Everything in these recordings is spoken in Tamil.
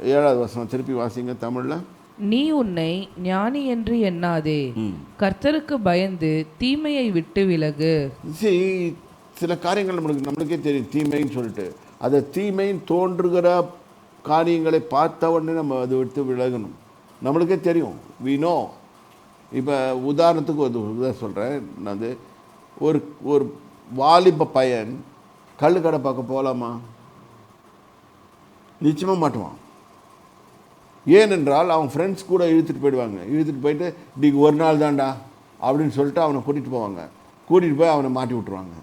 ஏழாவது வசனம் திருப்பி வாசிங்க தமிழில். நீ உன்னை ஞானி என்று எண்ணாதே. கர்த்தருக்கு பயந்து தீமையை விட்டு விலகு. சில காரியங்கள் நம்மளுக்கு நம்மளுக்கே தெரியும் தீமைன்னு சொல்லிட்டு. அதை தீமைன்னு தோன்றுகிற காரியங்களை பார்த்த உடனே நம்ம அதை விட்டு விலகணும். நம்மளுக்கே தெரியும். Know. இப்போ உதாரணத்துக்கு ஒரு உதாரணம் சொல்கிறேன் நான் வந்து ஒரு ஒரு வாலிப பையன் கள்ளு கடை பார்க்க போகலாமா நிச்சயமாக மாட்டுவான். ஏனென்றால் அவன் ஃப்ரெண்ட்ஸ் கூட இழுத்துட்டு போயிடுவாங்க. இழுத்துட்டு போயிட்டு இன்றைக்கி ஒரு நாள் தான்டா அப்படின்னு சொல்லிட்டு அவனை கூட்டிகிட்டு போவாங்க. கூட்டிகிட்டு போய் அவனை மாட்டி விட்ருவாங்க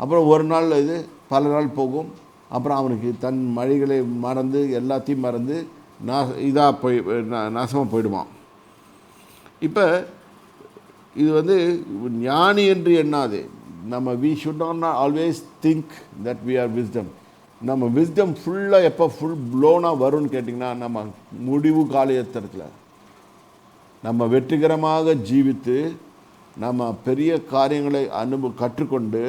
அப்புறம் ஒரு நாள் இது பல நாள் போகும். அப்புறம் அவனுக்கு தன் மழைகளை மறந்து எல்லாத்தையும் மறந்து நா இதாக போய் நாசமாக போயிடுவான். இப்போ இது வந்து ஞானி என்று எண்ணாது. நம்ம we should not always think that we are wisdom நம்ம விஸ்டம் ஃபுல்லாக எப்போ ஃபுல் ப்ளோனாக வரும்னு கேட்டிங்கன்னா நம்ம முடிவு காலயத்திரத்தில் நம்ம வெற்றிகரமாக ஜீவித்து நம்ம பெரிய காரியங்களை அனுபவ கற்றுக்கொண்டு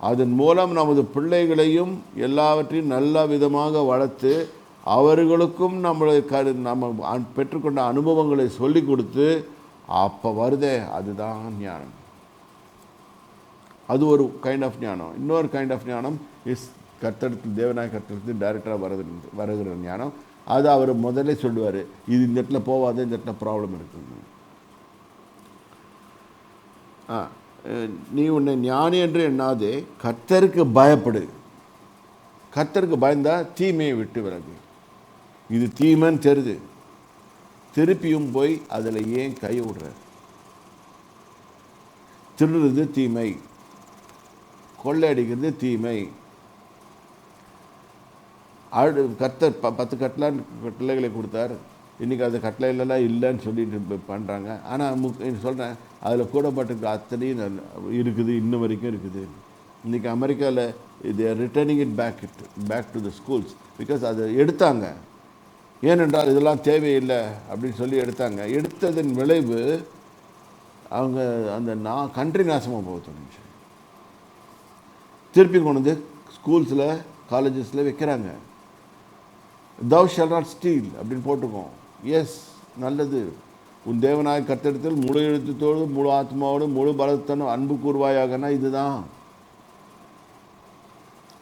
அதன் மூலம் நமது பிள்ளைகளையும் எல்லாவற்றையும் நல்ல விதமாக வளர்த்து அவர்களுக்கும் நம்மளை கரு நம்ம பெற்றுக்கொண்ட அனுபவங்களை சொல்லி கொடுத்து அப்போ வருதே அதுதான் ஞானம். அது ஒரு கைண்ட் ஆஃப் ஞானம். இன்னொரு கைண்ட் ஆஃப் ஞானம் இஸ் கர்த்தடத்தில் தேவநாய கத்தெடுத்து டைரக்டராக வருது வருகிற ஞானம். அது அவர் முதல்ல சொல்லுவார் இது இந்த இடத்துல போகாத இந்த இடத்துல ப்ராப்ளம் இருக்குது ஆ நீ உன்னை ஞானி என்று எண்ணாதே கர்த்தருக்கு பயப்படு. கர்த்தருக்கு பயந்தா தீமையை விட்டு விலகு. இது தீமைன்னு தெரியுது திருப்பியும் போய் அதில் ஏன் கை விடுற? திருடுறது தீமை. கொள்ளையடிக்கிறது தீமை. ஆடு கர்த்தர் ப பத்து கட்டலான் கட்டளைகளை கொடுத்தார். இன்றைக்கி அது கட்டளைகளெல்லாம் இல்லைன்னு சொல்லிட்டு பண்ணுறாங்க ஆனால் முக் சொல்கிறேன் அதில் கூடப்பட்டிருக்க அத்தனையும் இருக்குது இன்ன வரைக்கும் இருக்குது. இன்றைக்கி அமெரிக்காவில் இது returning it back it back to the schools because அதை எடுத்தாங்க. ஏனென்றால் இதெல்லாம் தேவையில்லை அப்படின்னு சொல்லி எடுத்தாங்க. எடுத்ததன் விளைவு அவங்க அந்த நான் கண்ட்ரி நாசமாக போக தொடங்கிச்சு. திருப்பி கொண்டு வந்து ஸ்கூல்ஸில் காலேஜஸில் வைக்கிறாங்க. தவ் shall நாட் ஸ்டீல் அப்படின்னு போட்டுக்கோம் எஸ் நல்லது. உன் தேவநாயக கத்தெடுத்தல் முழு எழுத்துத்தோடு முழு ஆத்மாவோடு முழு பலத்தனும் அன்பு கூறுவாயாகனா இதுதான்.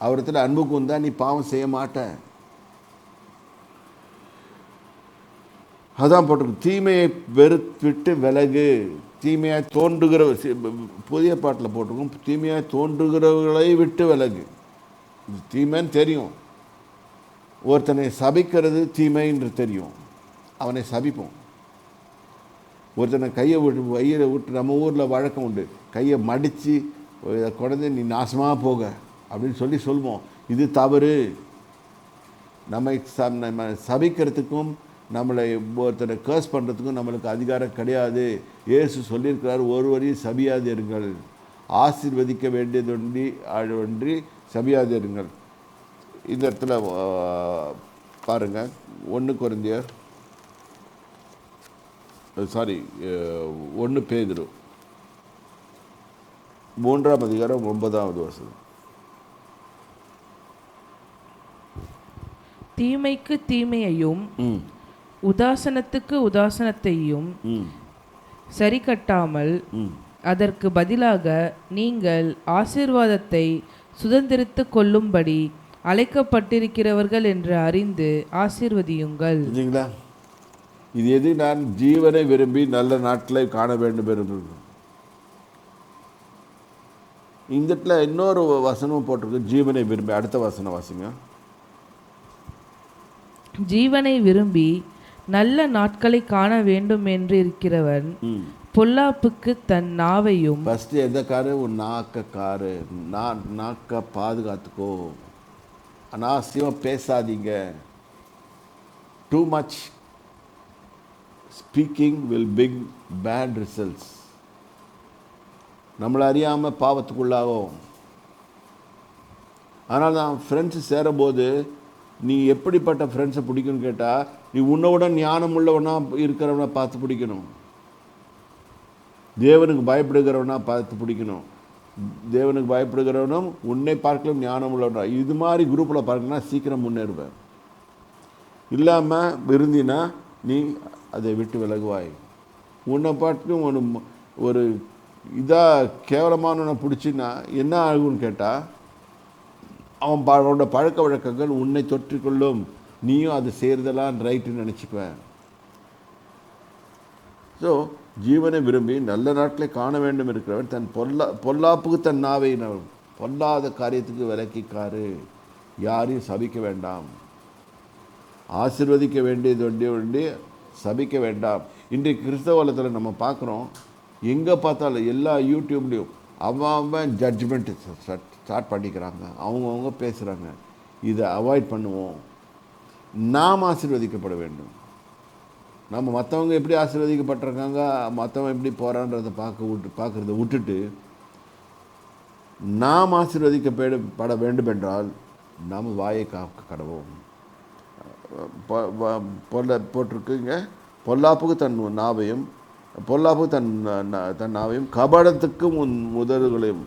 அவரிடத்துல அன்பு வந்தால் நீ பாவம் செய்ய மாட்ட. அதான் போட்டிருக்கு தீமையை வெறுத்துவிட்டு விலகு. தீமையாக தோன்றுகிற புதிய பாட்டில் போட்டிருக்கும் தீமையாக தோன்றுகிறவர்களை விட்டு விலகு. இது தீமைன்னு தெரியும். ஒருத்தனை சபிக்கிறது தீமைன்னு தெரியும். அவனை சபிப்போம். ஒருத்தனை கையை விட்டு வயிறை விட்டு நம்ம ஊரில் வழக்கம் உண்டு. கையை மடித்து குழந்தை நீ நாசமாக போக அப்படின்னு சொல்லி சொல்லுவோம். இது தவறு. நம்மை ச நம்ம சபிக்கிறதுக்கும் நம்மளை ஒருத்தனை கேர்ஸ் பண்ணுறதுக்கும் நம்மளுக்கு அதிகாரம் கிடையாது. இயேசு சொல்லியிருக்கிறார் ஒருவரையும் சபியாதிருங்கள் ஆசீர்வதிக்க வேண்டியதொன்றி ஒன்றி சபியாதிருங்கள் இந்த இடத்துல ஆ, பாருங்க. ஒன்று குறைந்தியர் சாரி ஒன்று பேதுரு. மூன்றாம் அதிகாரம் ஒன்பதாவது வசனம். தீமைக்கு தீமையையும் உதாசனத்துக்கு உதாசனத்தையும் சரி கட்டாமல் அதற்கு பதிலாக நீங்கள் ஆசீர்வாதத்தை சுதந்திரித்து கொள்ளும்படி அழைக்கப்பட்டிருக்கிறவர்கள் என்று அறிந்து ஆசீர்வதியுங்கள். புரிஞ்சுங்களா? இது எது? நான் ஜீவனை விரும்பி நல்ல நாட்களை காண வேண்டும் என்று இந்த இடத்துல இன்னொரு வசனம் போட்டிருக்கு. ஜீவனை விரும்பி. அடுத்த வசனம் வாசிங்க. ஜீவனை விரும்பி நல்ல நாட்களை காண வேண்டும் என்று இருக்கிறவன் பொல்லாப்புக்கு தன் நாவையும் ஃபஸ்ட்டு எந்த காரு? உன் நாக்க காரு நான் நாக்க பாதுகாத்துக்கோ. அனாவசியமாக பேசாதீங்க. Too much speaking will big bad results நம்மளை அறியாமல் பாவத்துக்குள்ளாகும். ஆனால் தான் ஃப்ரெண்ட்ஸு சேரும்போது நீ எப்படிப்பட்ட ஃப்ரெண்ட்ஸை பிடிக்கும்னு கேட்டால் நீ உன்னோட ஞானம் உள்ளவனா இருக்கிறவனை பார்த்து பிடிக்கணும். தேவனுக்கு பயப்படுகிறவனா பார்த்து பிடிக்கணும். தேவனுக்கு பயப்படுகிறவனும் உன்னை பார்க்கலாம் ஞானம் உள்ளவனா இது மாதிரி குரூப்பில் பார்க்கணும்னா சீக்கிரம் முன்னேறுவேன் இல்லாமல் விருந்தினா நீ அதை விட்டு விலகுவாய். உன்னை பாட்டுக்கு ஒரு ஒரு இதாக கேவலமானவனை பிடிச்சின்னா என்ன ஆகும்னு கேட்டால் அவன் அவனோட பழக்க வழக்கங்கள் உன்னை தொற்றிக்கொள்ளும். நீயும் அதை செய்கிறதெல்லாம் ரைட்டுன்னு நினச்சிக்குவேன் ஸோ ஜீவனை விரும்பி நல்ல நாட்களை காண வேண்டும் இருக்கிறவன் தன் பொல்லா பொல்லாப்புக்கு தன் நாவை பொல்லாத காரியத்துக்கு விலக்கிக்காரு. யாரையும் சபிக்க வேண்டாம். ஆசிர்வதிக்க வேண்டியது வேண்டிய வேண்டிய சபிக்க வேண்டாம். இன்றைக்கு கிறிஸ்தவலத்தில் நம்ம பார்க்குறோம் எங்கே பார்த்தாலும் எல்லா யூடியூப்லேயும் அவன் அவன் ஜட்ஜ்மெண்ட் ஸ்டார்ட் பண்ணிக்கிறாங்க. அவங்கவுங்க பேசுகிறாங்க இதை அவாய்ட் பண்ணுவோம். நாம் ஆசிர்வதிக்கப்பட வேண்டும். நம்ம மற்றவங்க எப்படி ஆசீர்வதிக்கப்பட்டிருக்காங்க மற்றவன் எப்படி போகிறான்றதை பார்க்க விட்டு பார்க்குறத விட்டுட்டு நாம் ஆசீர்வதிக்கப்பட பட வேண்டும் என்றால் நாம் வாயை காக்க கடவோம் பொல்ல போட்டிருக்குங்க. பொல்லாப்புக்கு தன் நாவையும் பொல்லாப்புக்கு தன் தன் நாவையும் கபடத்துக்கும் உன் முதல்களையும்.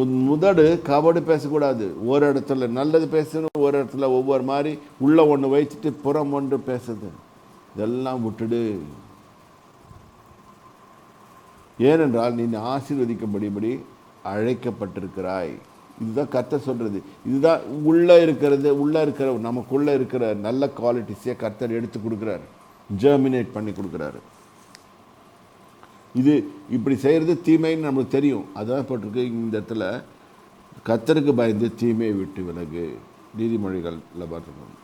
உன் முதடு கபடு பேசக்கூடாது. ஒரு இடத்துல நல்லது பேசணும் ஒரு இடத்துல ஒவ்வொரு மாதிரி உள்ள ஒன்று வைச்சிட்டு புறம் ஒன்று பேசுது இதெல்லாம் விட்டுடு. ஏனென்றால் நீ ஆசீர்வதிக்கும்படிபடி அழைக்கப்பட்டிருக்கிறாய். இதுதான் கர்த்தர் சொல்கிறது இதுதான் உள்ளே இருக்கிறது உள்ளே இருக்கிற நமக்குள்ளே இருக்கிற நல்ல குவாலிட்டிஸே கர்த்தர் எடுத்து கொடுக்குறாரு. ஜெர்மினேட் பண்ணி கொடுக்குறாரு. இது இப்படி செய்கிறது தீமைன்னு நம்மளுக்கு தெரியும். அதான் போட்டிருக்கு இந்த இடத்துல கத்தருக்கு பயந்து தீமையை விட்டு விலகு. நீதிமொழிகளில் பார்த்துக்கணும்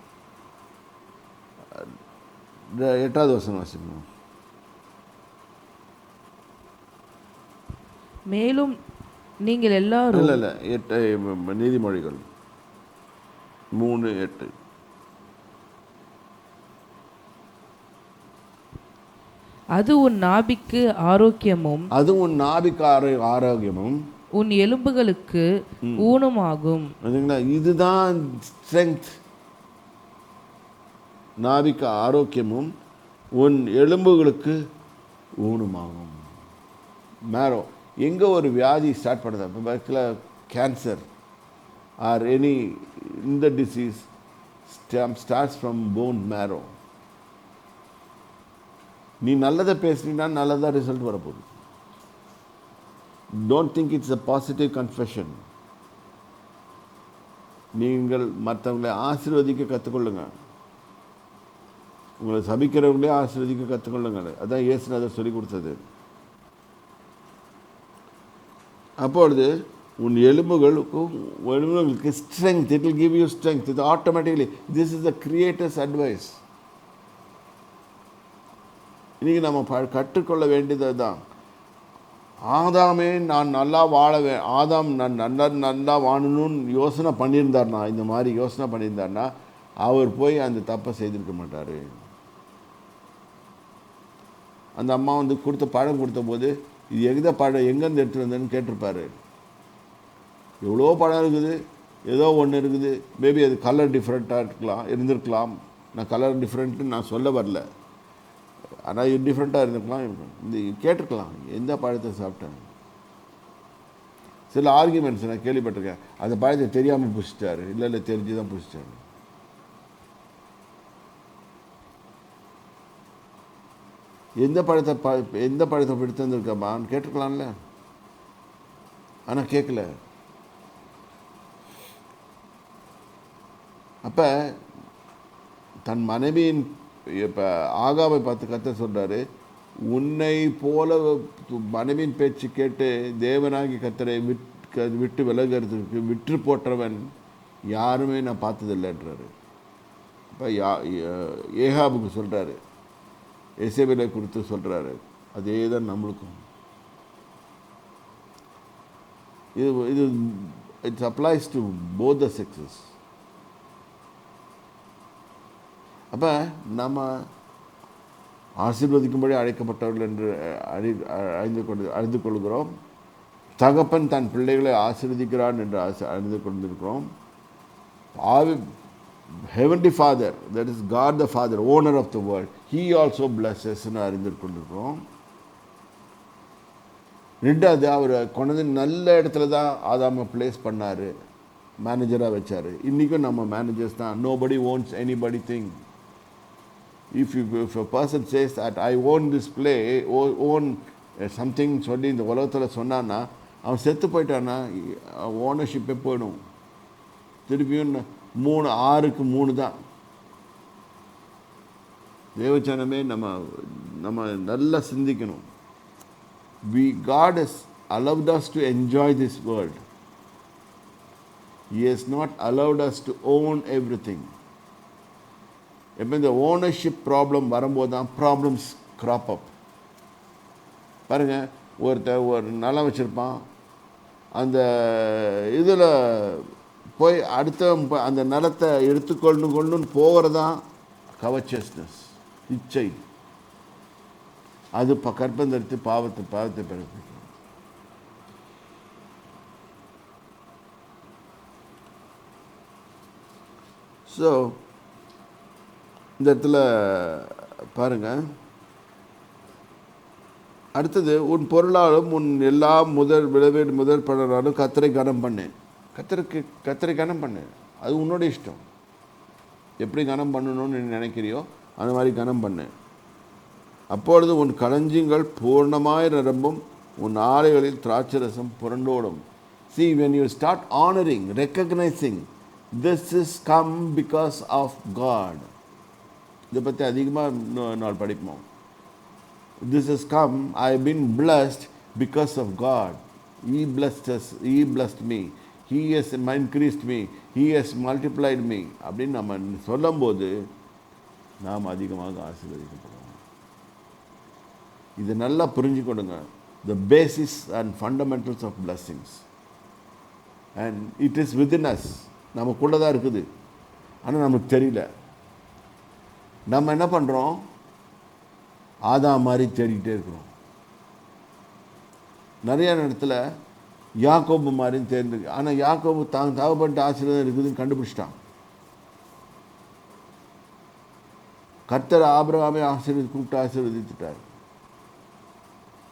இந்த எட்டாவது வசனம் வாசிக்கணும். மேலும் நீங்கள் எல்லாரும் இல்லை இல்லை. எட்டு நீதிமொழிகள். மூணு எட்டு. அது உன் நாபிக்கு ஆரோக்கியமும் அது உன் நாபிக்கு ஆரோ ஆரோக்கியமும் உன் எலும்புகளுக்கு ஊனமாகும். இதுதான் ஸ்ட்ரென்த் நாவிக்க ஆரோக்கியமும் உன் எலும்புகளுக்கு ஊனமாகும். மேரோ எங்கே ஒரு வியாதி ஸ்டார்ட் பண்ணுது? இப்போ பக்கத்தில் கேன்சர் ஆர் எனி இந்த disease starts from bone marrow நீ நல்லதை பேசுனீங்கன்னா நல்லதாக ரிசல்ட் வரப்போகுது. Don't think it's a positive confession நீங்கள் மற்றவங்களை ஆசீர்வதிக்க கற்றுக்கொள்ளுங்கள் உங்களை சபிக்கிறவங்களே ஆசீர்வதிக்க கற்றுக்கொள்ளுங்கள். அதுதான் இயேசுநாதர் சொல்லி கொடுத்தது. அப்பொழுது உன் எலும்புகளுக்கும் எலும்புகளுக்கு strength it will give you strength இது automatically this is the creator's advice இன்றைக்கி நம்ம ப- கற்றுக்கொள்ள வேண்டியது தான் ஆதாமே நான் நல்லா வாழ வே ஆதாம் நான் நல்லா நல்லா வாழணும்னு யோசனை பண்ணியிருந்தார்னா இந்த மாதிரி யோசனை பண்ணியிருந்தார்னா அவர் போய் அந்த தப்பை செய்திருக்க மாட்டார். அந்த அம்மா வந்து கொடுத்த பழம் கொடுத்த போது இது எந்த பழம் எங்கேருந்து எடுத்துட்டு வந்தேன்னு கேட்டிருப்பாரு. எவ்வளோ பழம் இருக்குது? ஏதோ ஒன்று இருக்குது. மேபி அது கலர் டிஃப்ரெண்ட்டாக இருக்கலாம் இருந்திருக்கலாம். நான் கலர் டிஃப்ரெண்ட்டுன்னு நான் சொல்ல வரல. ஆனால் இது டிஃப்ரெண்ட்டாக இருந்திருக்கலாம். இந்த கேட்டிருக்கலாம். எந்த பழத்தை சாப்பிட்டேன்? சில ஆர்குமெண்ட்ஸ் நான் கேள்விப்பட்டிருக்கேன். அந்த பழத்தை தெரியாமல் புசிச்சிட்டாரு. இல்லை இல்லை தெரிஞ்சு தான் புசிச்சாரு. எந்த பழத்தை ப எந்த பழத்தை எடுத்து வந்திருக்கம்மான்னு கேட்டிருக்கலாம்ல. ஆனால் கேட்கல அப்போ தன் மனைவியின் இப்போ ஆகாவை பார்த்து கத்த சொல்கிறாரு உன்னை போல மனைவியின் பேச்சு கேட்டு தேவனாகி கத்தரை விட் க- விட்டு விலகிறதுக்கு விற்று போற்றவன் யாருமே நான் பார்த்ததில்லைன்றாரு அப்போ யா ஏகாபுக்கு சொல்கிறாரு எசேபேலை குறித்து சொல்கிறாரு அதே தான் நம்மளுக்கும். இது இது it's applies to both the sexes அப்போ நம்ம ஆசீர்வதிக்கும்படி அழைக்கப்பட்டவர்கள் என்று அறி அறிந்து கொண்டு அறிந்து கொள்கிறோம். தகப்பன் தன் பிள்ளைகளை ஆசீர்வதிக்கிறான் என்று ஆச- அறிந்து கொண்டிருக்கிறோம். பாவி heavenly father that is God the father owner of the world he also பிளஸஸ்ன்னு அறிந்து கொண்டிருக்கிறோம். ரெண்டாவது அவர் கொண்டது நல்ல இடத்துல தான் ஆதாம பிளேஸ் பண்ணார் மேனேஜராக வச்சார். இன்றைக்கும் நம்ம மேனேஜர்ஸ் தான். Nobody owns anybody thing if you if a person says at I own this play oh own something சொல்லி இந்த உலகத்தில் சொன்னான்னா அவன் செத்து போயிட்டான்னா ஓனர்ஷிப்பே போயிடும். திருப்பியும் மூணு ஆறுக்கு மூணு தான். தேவச்சனமே நம்ம நம்ம நல்லா சிந்திக்கணும். We God is allowed us to enjoy this world. He has not allowed us to own everything. எப்போ இந்த ஓனர்ஷிப் ப்ராப்ளம் வரும்போது தான் ப்ராப்ளம்ஸ் க்ராப் அப் பாருங்கள் ஒருத்தர் ஒரு நிலம் வச்சுருப்பான். அந்த இதில் போய் அடுத்த அந்த நிலத்தை எடுத்துக்கொண்டு கொண்டுன்னு போகிறதான் கவச்சஸ்னஸ் இச்சை. அது ப கற்பந்தரித்து பாவத்தை பாவத்தை பிறப்பிக்கும். ஸோ இந்த இடத்துல பாருங்க. அடுத்தது உன் பொருளாலும் உன் எல்லா முதல் விளைவேடு முதல் பலனாலும் கத்தரை கனம் பண்ணு கத்தருக்கு கத்தரை கனம் பண்ணு. அது உன்னோட இஷ்டம். எப்படி கனம் பண்ணணும்னு நீ நினைக்கிறியோ அந்த மாதிரி கனம் பண்ணு. அப்பொழுது உன் களஞ்சியங்கள் பூர்ணமாய் நிரம்பும். உன் ஆலைகளில் திராட்சரசம் புரண்டோடும். See when you start honouring recognising this is come because of God இதை பற்றி அதிகமாக நாள் படிப்போம். This is come I been blessed because of God he blessed us us he me me he has increased me. Me has multiplied அப்படின்னு நம்ம சொல்லும்போது நாம் அதிகமாக ஆசீர்வதிக்கப்படுவோம் இது நல்லா புரிஞ்சுக்கொடுங்க. The basis and fundamentals of blessings and it is within us நமக்குள்ளே தான் இருக்குது. ஆனால் நமக்கு தெரியல. நம்ம என்ன பண்ணுறோம் ஆதா மாதிரி தேடிக்கிட்டே இருக்கிறோம். நிறைய இடத்துல யாக்கோபு மாதிரின்னு தேர்ந்து ஆனால் யாக்கோபு தான் தேவைப்பட்ட ஆசீர்வாதம் இருக்குதுன்னு கண்டுபிடிச்சிட்டான். கர்த்தர் ஆபிரகாமே ஆசீர்வதி கூப்பிட்டு ஆசீர்வதித்துட்டார்.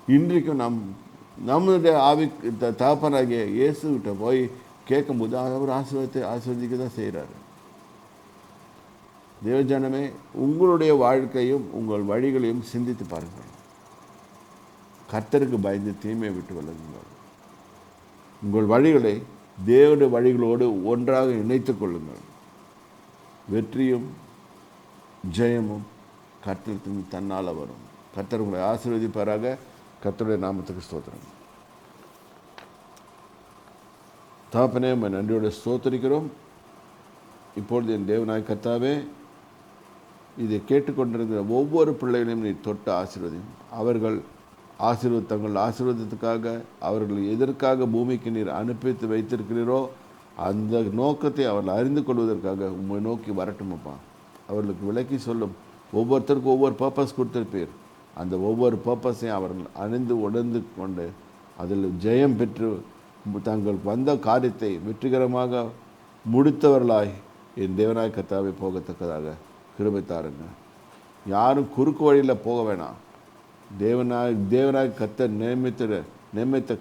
இன்றைக்கும் நம் நம்மளுடைய ஆவி த- தகப்பனாகிய இயேசுகிட்ட போய் கேட்கும்போது அவர் ஆசீர்வாதத்தை ஆசீர்வதிக்க தான் செய்கிறாரு. தேவஜனமே உங்களுடைய வாழ்க்கையும் உங்கள் வழிகளையும் சிந்தித்து பாருங்கள். கர்த்தருக்கு பயந்து தீமையை விட்டு விலகுங்கள். உங்கள் வழிகளை தேவனுடைய வழிகளோடு ஒன்றாக இணைத்து கொள்ளுங்கள். வெற்றியும் ஜெயமும் கர்த்தருக்கு தன்னால் வரும். கர்த்தர் உங்களை ஆசீர்வதிப்பாராக. கர்த்தருடைய நாமத்துக்கு ஸ்தோத்திரம். தாப்பனே நம்ம நன்றியோடு ஸ்தோத்தரிக்கிறோம். இப்பொழுது என் தேவநாய் கர்த்தாவே இதை கேட்டுக்கொண்டிருக்கிற ஒவ்வொரு பிள்ளைகளையும் நீ தொட்டு ஆசீர்வதியும். அவர்கள் ஆசீர்வத் தங்கள் ஆசீர்வாதத்துக்காக அவர்கள் எதற்காக பூமிக்கு நீர் அனுப்பித்து வைத்திருக்கிறீரோ அந்த நோக்கத்தை அவர்கள் அறிந்து கொள்வதற்காக உம்மை நோக்கி வரட்டுமப்பா அவர்களுக்கு விளக்கி சொல்லும். ஒவ்வொருத்தருக்கும் ஒவ்வொரு பர்பஸ் கொடுத்துருப்பீர். அந்த ஒவ்வொரு பர்பஸையும் அவர்கள் அணிந்து உணர்ந்து கொண்டு அதில் ஜெயம் பெற்று தங்கள் வந்த காரியத்தை வெற்றிகரமாக முடித்தவர்களாய் என் தேவனாய் கத்தாவை போகத்தக்கதாக கிருபை தாருங்க. யாரும் குறுக்கு வழியில் போக வேணாம். தேவனாய் தேவனாய் கத்த நியமித்த நியமித்த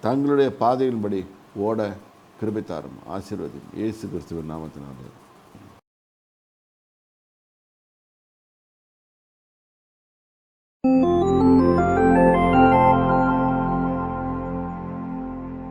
தங்களுடைய பாதையின்படி ஓட கிருபித்தாரும் ஆசீர்வதி இயேசு கிறிஸ்துவின் நாமத்தினாலே.